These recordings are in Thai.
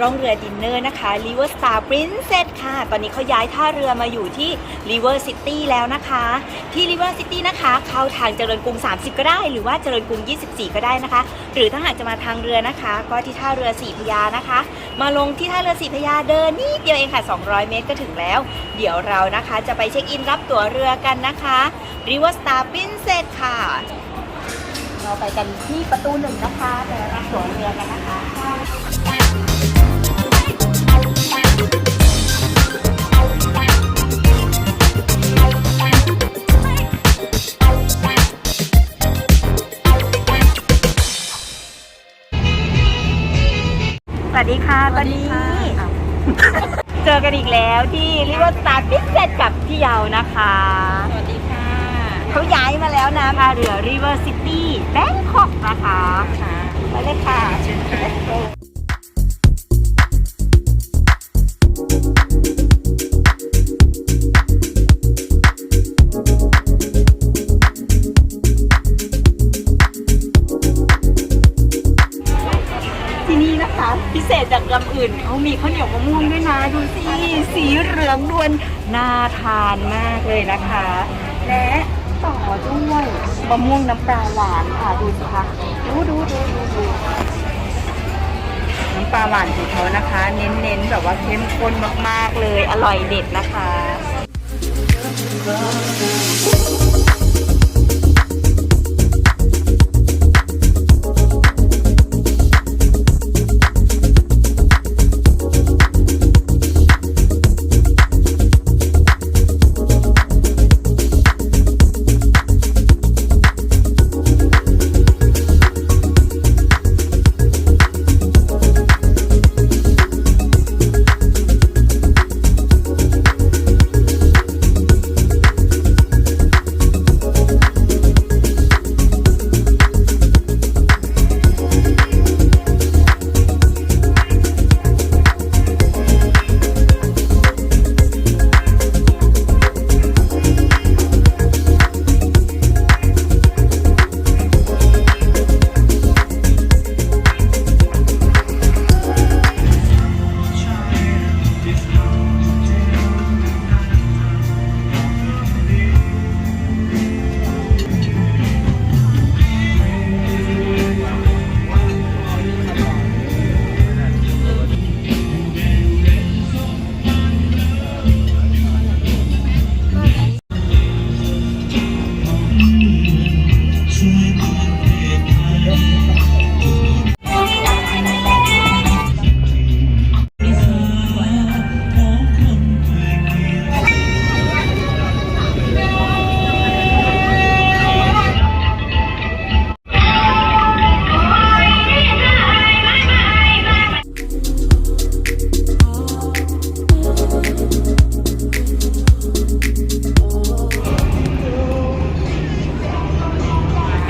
ร่องเรือดินเนอร์นะคะ River Star Princess ค่ะ ตอนนี้เขาย้ายท่าเรือมาอยู่ที่ River City แล้วนะคะ ที่ River City นะคะ เข้าทางเจริญกรุง 30 ก็ได้ หรือว่าเจริญกรุง 24 ก็ได้นะคะ หรือถ้าหากจะมาทางเรือนะคะ ก็ที่ท่าเรือสีพยานะคะ มาลงที่ท่าเรือสีพยาเดินนิดเดียวเองค่ะ 200 เมตรก็ถึงแล้ว เดี๋ยวเรานะคะจะไปเช็คอินรับตั๋วเรือกันนะคะ River Star Princess ค่ะ เราไปกันที่ประตูหนึ่งนะคะไปรับตั๋วเรือกันนะคะสวัสดีค่ะตอนนี้เจอกันอีกแล้วที่ River Star Princess กับพี่เยานะคะ สวัสดีค่ะ เขาย้ายมาแล้วนะท่าเรือ River City แบงคอกนะคะไปเลยค่ะเชิญค่ะที่นี่นะคะพิเศษจากลำอื่นเขามีข้าวเหนียวมะม่วงด้วยนะ ดูสิสีเหลืองดวนน่าทานมากเลยนะคะ และ ต่อด้วยมะม่วงน้ำปลาหวานค่ะดูสิคะดูดูดูดูดูน้ำปลาหวานของเขานะคะ เน้นๆแบบว่าเข้มข้นมากๆเลย อร่อยเด็ดนะคะ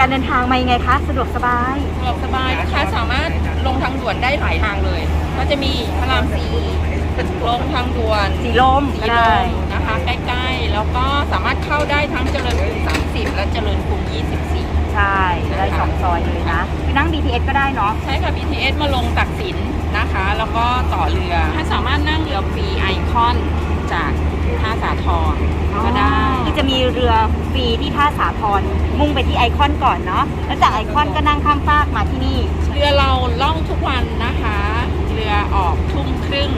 การเดินทางมายังไงคะสะดวกสบายสะดวกสบายนะคะสามารถลงทางด่วนได้หลายทางเลย ก็จะมีพระรามสี่ลงทางด่วนสีลมสีก็ลได้มนะคะใกล้ๆ แล้วก็สามารถเข้าได้ทั้งเจริญกรุง30 และเจริญกรุง24 ใช่ได้สองซอยเลยนะไปนั่ง BTS ก็ได้เนาะใช้ค่ะ BTS มาลงตักสินนะคะ แล้วก็ต่อเรือถ้าสามารถนั่งเรือฟรีไอคอนจากท่าสาทรก็ได้คือ จะมีเรือฟรีที่ท่าสาทรมุ่งไปที่ไอคอนก่อนเนาะแล้วจากไอคอนก็นั่งข้ามฟากมาที่นี่ เรือเราล่องทุกวันนะคะ เรือออกทุ่มครึ่ง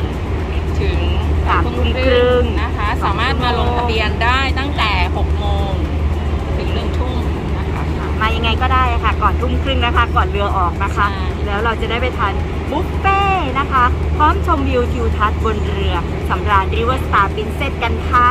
ถึงสามทุ่มครึ่งนะคะ สามารถมาลงทะเบียนได้ตั้งแต่6โมงถึง1ทุ่มนะคะมายังไงก็ได้ค่ะ ก่อนทุ่มครึ่งนะคะ ก่อนเรือออกนะคะใช่แล้วเราจะได้ไปทานบุฟเฟ่ต์นะคะ พร้อมชมวิวทิวทัศน์บนเรือสำราญริเวอร์สตาร์ปินเซตกันค่ะ